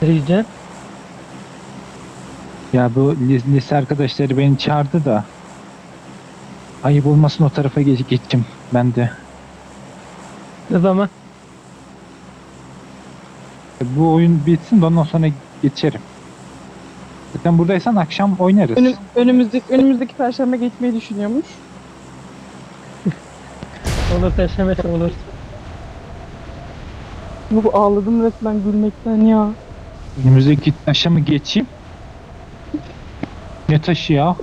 Gideceksin? Ya bu lis- lise arkadaşları beni çağırdı da. Ayıp olmasın o tarafa geç geçtim ben de. Ne zaman? Bu oyun bitsin de ondan sonra geçerim. Zaten buradaysan akşam oynarız. Önüm, önümüzdeki, önümüzdeki perşembe geçmeyi düşünüyormuş. Olur perşembe olur. Bu ağladım resmen gülmekten ya. Önümüzdeki taşa mı geçeyim? Ne taşı ya?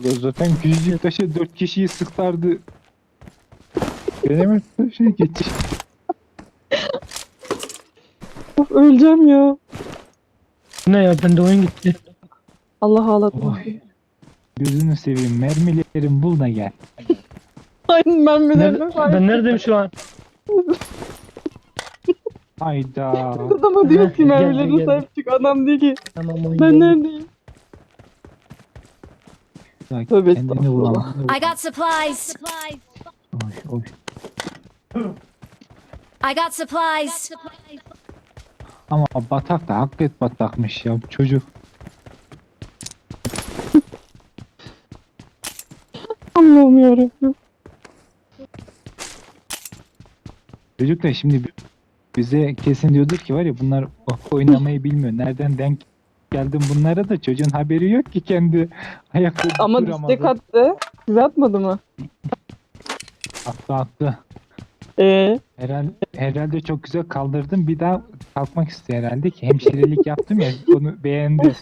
Ya zaten küçücük taşa dört kişiyi sıklardı. Gelemez taşa geç. Of öleceğim ya. Ne ya bende oyun gitti. Allah ağlatma. Oy. Gözünü seveyim mermilerin bul da gel. Aynen ben Nerede, ben neredeyim şu an? Hayda. Adama diyor ki Geldi, mermilerine geldi. sahip çık. Adam diyor ki Tamam oyun ben neredeyim? Ya Tövbe kendini estağfurullah. bulamam. I got supplies. Oy, oy. I got supplies. Ama batak da hakikaten batakmış ya çocuk. Allah'ım yarabbim. Çocuk da şimdi bi- bize kesin diyordur ki var ya bunlar oynamayı bilmiyor. Nereden denk geldim bunlara da çocuğun haberi yok ki kendi ayakta Ama duramadı. distek attı. Size atmadı mı? Attı attı. Eee? Herhalde, herhalde çok güzel kaldırdım. Bir daha kalkmak istiyor herhalde ki hemşirelik yaptım ya onu beğendi.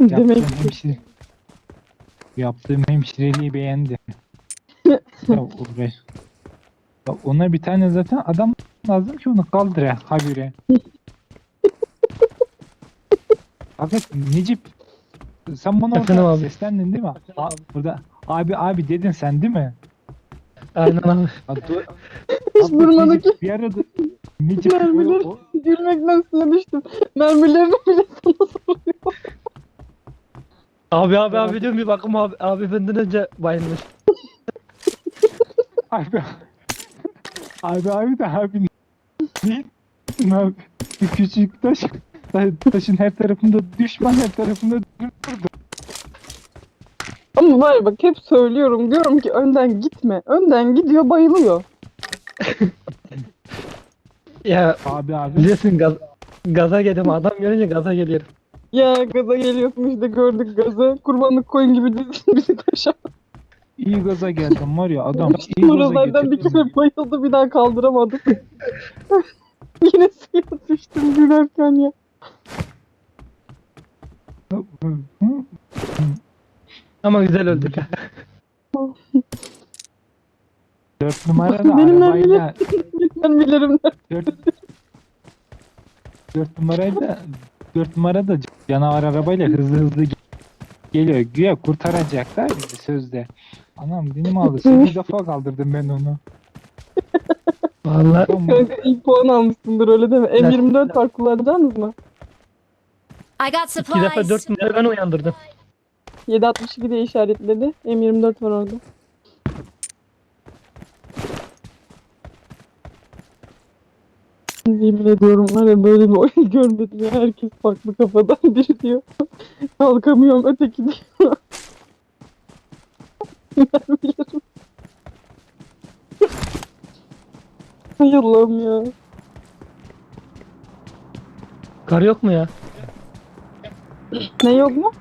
Demek Yaptığım, hemşire... Yaptığım hemşireliği beğendi. ya, uğraş. Ya ona bir tane zaten adam lazım ki onu kaldır ya habire. Fakat Necip sen bana Efendim orada abi. seslendin değil mi? A- burada abi abi dedin sen değil mi? Aynen abi. Ha, dur- Hiç Abi durmadı Necip ki. Bir arada Necip Mermiler. o- Gülmekten suya düştüm. Mermilerini bile sana soruyor. Abi abi abi diyorum bir bakım abi. Abi benden önce bayılmış. Abi abi abi de abi ne? Ne abi? Bir küçük taş ta- taşın her tarafında düşman her tarafında durdu. Ama var ya bak hep söylüyorum. Diyorum ki önden gitme. Önden gidiyor bayılıyor. Ya Abi abi biliyorsun gaz, gaza geldim adam görünce gaza geliyorum. Ya gaza geliyorsun işte gördük gazı. Kurbanlık koyun gibi dizsin bizi taşa. İyi gaza geldim var ya adam iyi gaza Buralardan bir kere bayıldı bir daha kaldıramadık. Yine suya düştüm gülerken ya. Ama güzel öldük. ha. Dört numara da Benim arabayla Ben bilirim de. dört, dört numarayla dört numara da canavar arabayla hızlı hızlı ge- geliyor. Güya kurtaracaklar bizi sözde. Anam benim aldı. Sekiz defa kaldırdım ben onu. Vallahi. Kanka ilk puan almışsındır öyle değil mi? M24 var kullanacaksınız mı? I got iki defa supplies. dört numara ben uyandırdım. 762 diye işaretledi. M24 var orada. Yemin ediyorum var ya böyle bir oyun görmedim ya. Herkes farklı kafadan biri diyor. Kalkamıyorum öteki diyor. Ben bilirim. Hay Allah'ım ya. Kar yok mu ya? Ne yok mu?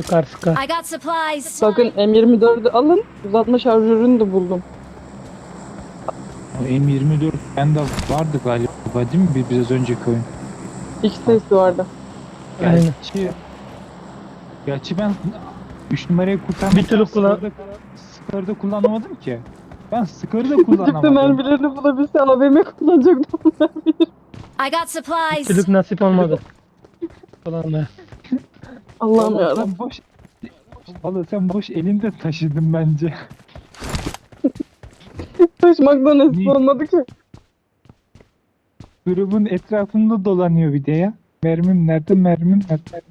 Sıkar sıkar. I got supplies. Bakın M24'ü alın. Uzatma şarjörünü de buldum. O M24 bende vardı galiba değil mi bir biraz önceki oyun? İki sesi vardı. Aynen. Gerçi, gerçi ben 3 numarayı kurtarmak Bir türlü kullan- Skarda, kullanamadım ki. Ben Skar'ı da Ciddi kullanamadım. mermilerini bulabilse AVM kullanacaktım mermileri. I got supplies. Çocuk nasip olmadı. Ulan be. Allah'ım yarabbim. sen boş Vallahi sen boş elinde taşıdın bence. Taşımaktan nasip Niye? olmadı ki. Grubun etrafında dolanıyor bir de ya. Mermim nerede mermim nerede?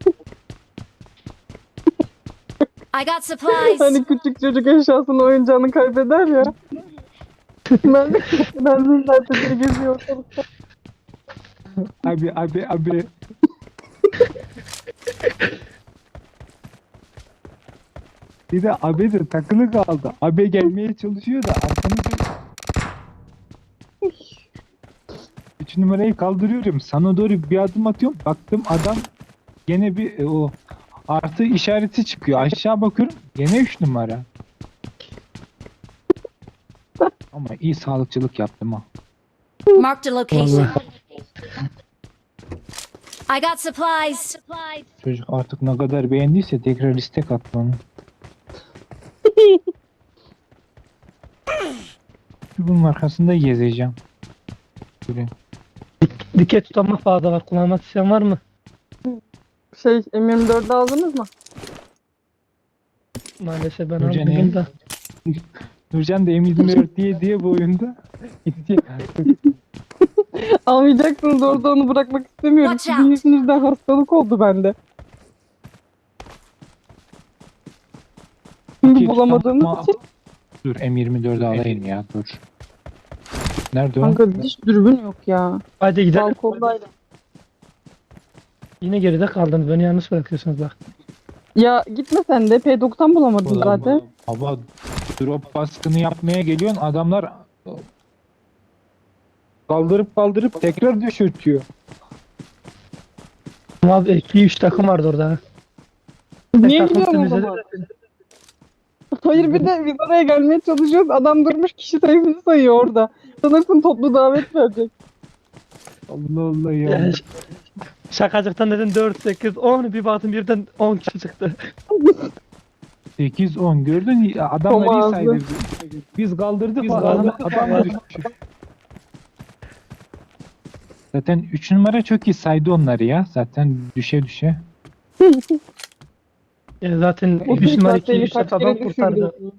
I got supplies. Hani küçük çocuk eşyasını oyuncağını kaybeder ya. ben ben de zaten geziyor ortalıkta. Abi abi abi. Bir de abi de takılı kaldı. Abi gelmeye çalışıyor da arkamızda Üç numarayı kaldırıyorum. Sana doğru bir adım atıyorum. Baktım adam gene bir e, o artı işareti çıkıyor. Aşağı bakıyorum. Gene üç numara. Ama iyi sağlıkçılık yaptım ha. Marked a location. I got supplies. Çocuk artık ne kadar beğendiyse tekrar istek attı onu. Bunun arkasında gezeceğim. Böyle. Dikey tutanma fazla var. Kullanmak isteyen var mı? Şey M24'ü aldınız mı? Maalesef ben Hocam almadım da. Nurcan da M24 diye diye bu oyunda gitti. Almayacaksınız orada onu bırakmak istemiyorum. Watch Sizin out. yüzünüzden hastalık oldu bende. Şimdi bulamadığımız için Dur M24'ü alayım ya dur. Nerede o? kanka hiç dürbün yok ya. Hadi gidelim. Balkondaydı. Yine geride kaldınız. Beni yalnız bırakıyorsunuz bak. Ya gitme sen de P90 bulamadın Ulan zaten. Baba drop baskını yapmaya geliyorsun adamlar kaldırıp kaldırıp tekrar düşürtüyor. Abi 2-3 takım vardı orada. Niye Takım gidiyorsun o temizledi. zaman? Hayır bir de biz oraya gelmeye çalışıyoruz. Adam durmuş kişi sayısını sayıyor orada. Sanırsın toplu davet verecek. Allah Allah ya. Yani şakacıktan dedin 4, 8, 10 bir baktım birden 10 kişi çıktı. 8-10 gördün ya adamlar iyi saydı. Biz kaldırdık Biz adam, kaldırdık, adam düştü. Zaten 3 numara çok iyi saydı onları ya. Zaten düşe düşe. Ya zaten O 3 numara 2 kaç defa ben kurtardım. düşürdü?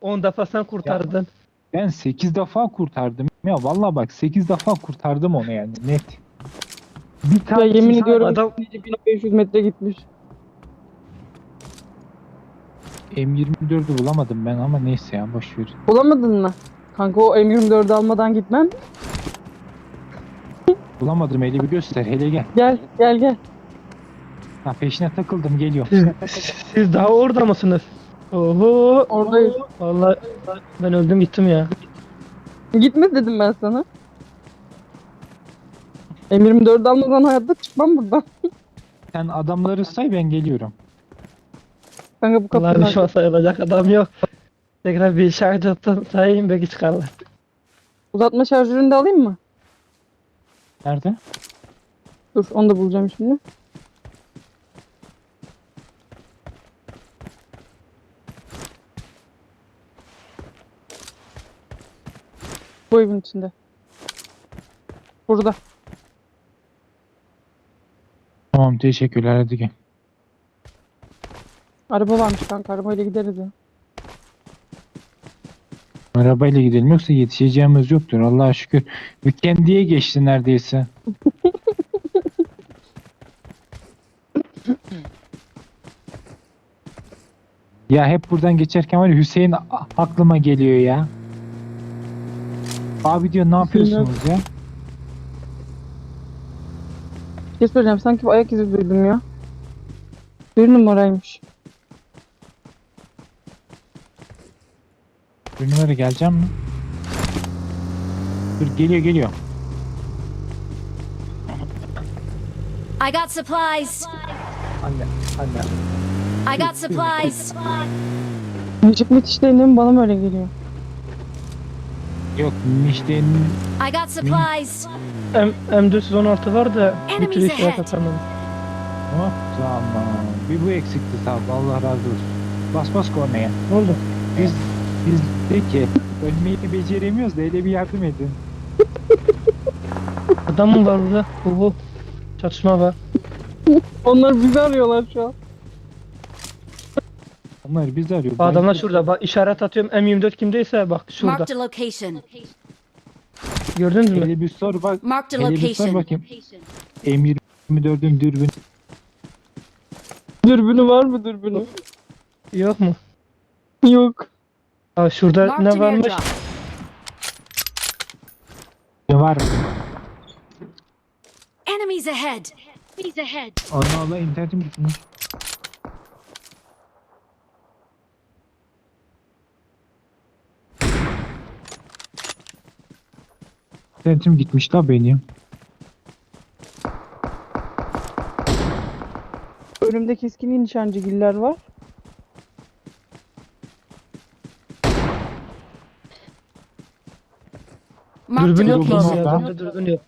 10 defa sen kurtardın. Ben 8 defa kurtardım. Ya vallahi bak 8 defa kurtardım onu yani net. Bir Ya tane yemin ediyorum Adam 1500 metre gitmiş. M24'ü bulamadım ben ama neyse ya boş ver. Bulamadın mı? Kanka o M24'ü almadan gitmem. Bulamadım hele bir göster hele gel. Gel gel gel. Ha peşine takıldım geliyor. siz, siz daha orada mısınız? Oho. Oradayız. Vallahi ben öldüm gittim ya. Gitme dedim ben sana. M24'ü almadan hayatta çıkmam buradan. Sen adamları say ben geliyorum. Kanka bu Vallahi kapının şu an sayılacak adam yok. Tekrar bir şarj atsam sayayım belki çıkarlar. Uzatma şarjörünü de alayım mı? Nerede? Dur onu da bulacağım şimdi. Bu evin içinde. Burada. Tamam teşekkürler hadi gel. Araba varmış kanka arabayla gideriz ya. Arabayla gidelim yoksa yetişeceğimiz yoktur Allah'a şükür. Weekend'ye geçti neredeyse. ya hep buradan geçerken var ya Hüseyin aklıma geliyor ya. Abi diyor ne yapıyorsunuz ya? Bir şey söyleyeceğim sanki bir ayak izi duydum ya. Bir numaraymış. Bir numara geleceğim mi? Dur geliyor geliyor. I got supplies. Anne anne. I got supplies. Müzik müthiş mi? Bana mı öyle geliyor? Yok Mişte'nin I got supplies. M M416 var da bir türlü işaret ahead. atamadım. Hop tamam. Bir bu eksikti sağ ol. Allah razı olsun. Bas bas kornaya. Ne oldu? Biz biz de ki ölmeyi beceremiyoruz da hele bir yardım edin. Adam mı var burada? Oho. Çatışma var. Onlar bizi arıyorlar şu an. Onlar biz arıyor. Adamlar şurada. Bak işaret atıyorum. M24 kimdeyse bak şurada. Marked a location. Gördünüz mü? Hele bir sor bak. Marked a Hele bir sor location. bakayım. M24'ün dürbün. Dürbünü var mı dürbünü? Yok mu? Yok. Aa, şurada Marked ne an varmış? airdrop. Ne var? Enemies ahead. Enemies ahead. Allah Allah internetim gitmiş. İnternetim gitmiş la benim. Önümde keskin nişancıgiller var. Dürbün yok mu abi ya? dürbün yok.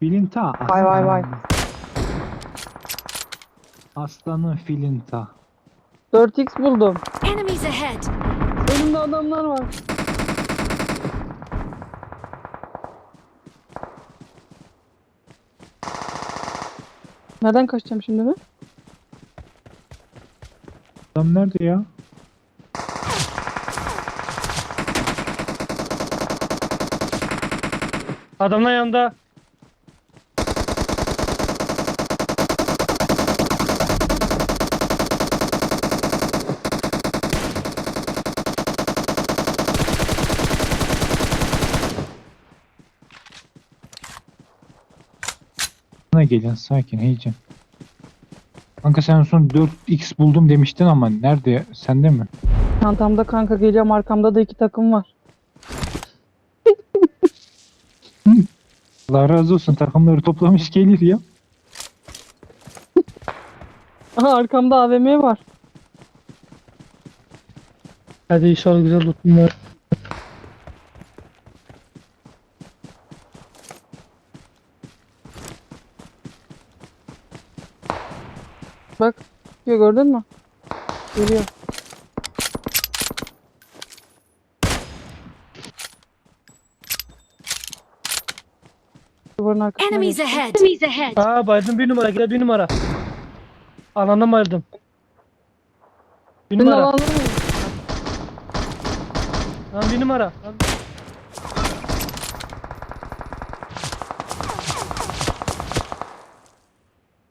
Filinta. Vay vay vay. Aslanın filinta. 4x buldum. Enemies ahead. Önümde adamlar var. Nereden kaçacağım şimdi ben? Adam nerede ya? Adamlar yanında. Bana gelin sakin heyecan. Kanka sen son 4x buldum demiştin ama nerede? Sende mi? Çantamda kanka geliyorum arkamda da iki takım var. Allah razı olsun takımları toplamış gelir ya. Aha arkamda AVM var. Hadi inşallah güzel lootum Bak. Geliyor gördün mü? Geliyor. Duvarın arkasına Enemies geçti. ahead. Enemies ahead. Aa bayıldım bir numara gel bir numara. Alanda bayıldım. Bir Senin numara. alanın mı? Lan bir numara. Lan-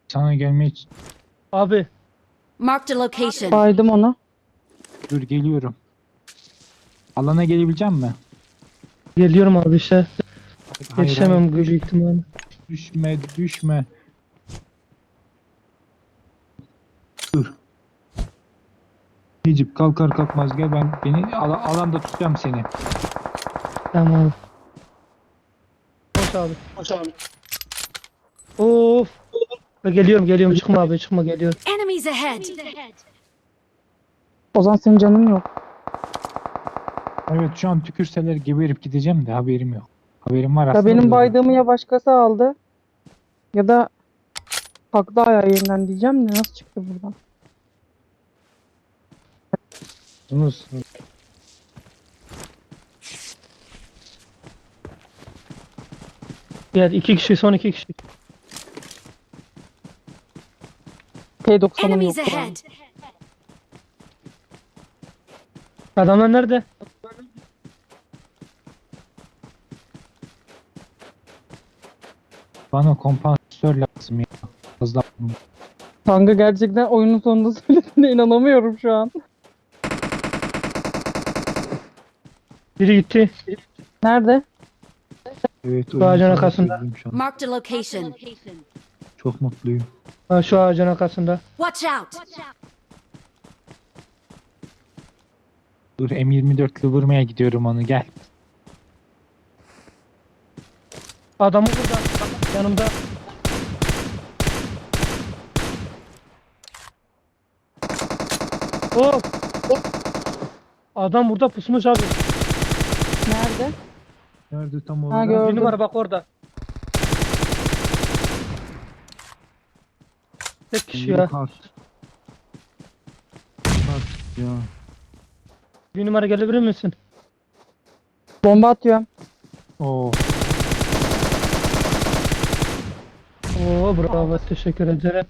Sana gelmeye Abi Marked a location. Baydım onu. dur geliyorum. Alana gelebilecek mi? geliyorum abi işte. Hayır, Yetişemem hayır. büyük ihtimalle. Düşme düşme. Dur. Necip kalkar kalkmaz gel ben beni ala- alanda tutacağım seni. Tamam abi. Koş abi. Koş abi. Of. Geliyorum geliyorum çıkma abi çıkma geliyorum. Enemies ahead. Ozan senin canın yok. Evet şu an tükürseler geberip gideceğim de haberim yok. Haberim var Ya aslında. benim da- baydığımı ya başkası aldı ya da kalktı ayağı yerinden diyeceğim de nasıl çıktı buradan? Yunus. Gel iki kişi son iki kişi. P90'ım Enemies yok. ahead. Adamlar nerede? Bana kompansatör lazım ya. Fazla. Kanka gerçekten oyunun sonunda söylediğine inanamıyorum şu an. Biri gitti. Evet. Nerede? ağacın oyun sonunda arkasında. şu. Marked a location. Çok mutluyum. Ha, şu ağacın arkasında. Watch out. Dur M24'lü vurmaya gidiyorum onu gel. Adamı burada. Yanımda. Oh. Adam burada pusmuş abi. Nerede? Nerede tam Ha, olarak? gör- Bir Gördüm. numara bak orada. Tek kişi ya. Artık ya. Bir numara gelebilir misin? Bomba atıyorum. Oo. Oo bravo teşekkür ederim.